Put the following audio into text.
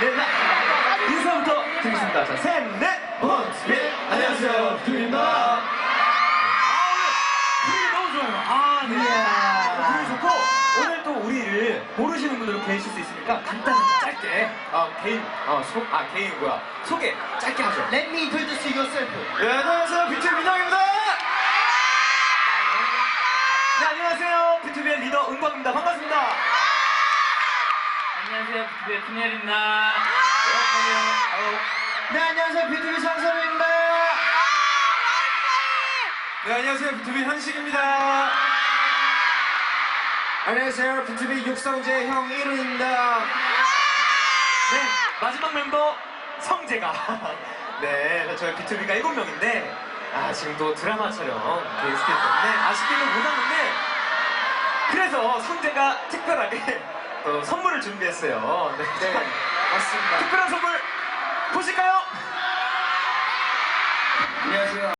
네, 자, 인사부터 드리겠습니다. 자, 셋, 넷, 원, 투, 셋. 안녕하세요, 비투비입니다. 분위기 너무 좋아요. 아, 네. 분위기 좋고, 오늘 또 우리를 모르시는 분들 계실 수 있으니까 간단히 짧게, 어, 개인, 어, 소, 아, 개인 뭐야, 소개 짧게 하죠. Let me introduce yourself. 네, 안녕하세요. 비투비 민영입니다. 네, 안녕하세요. 비투비의 리더 은광입니다. 반갑습니다. 안녕하세요, 비트의 김예리입니다. 네, 안녕하세요. 비투비 장선우입니다. 네, 안녕하세요. 비투비 현식입니다. 안녕하세요. 비투비 육성재 형 1호입니다. 네, 마지막 멤버 성재가. 네, 저희 비투비가 7명인데, 아, 지금 또 드라마 촬영 스케줄 때문에 아쉽게는 못 왔는데, 그래서 성재가 특별하게 또 선물을 준비했어요. 네, 네, 맞습니다. 특별한 선물 보실까요? 안녕하세요.